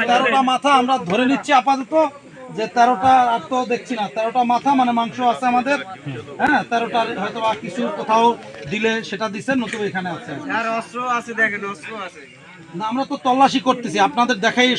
তেরোটা মাথা আমরা ধরে নিচ্ছি আপাতত যে তেরোটা আর তো দেখছি না তেরোটা মাথা মানে মাংস আছে আমাদের। হ্যাঁ তেরোটা হয়তো বা কিছু কোথাও দিলে সেটা দিচ্ছেন নতুন এখানে আছে। আর অস্ত্র আছে দেখেন অস্ত্র আছে। না আমরা তো তল্লাশি করতেছি আপনাদের দেখাই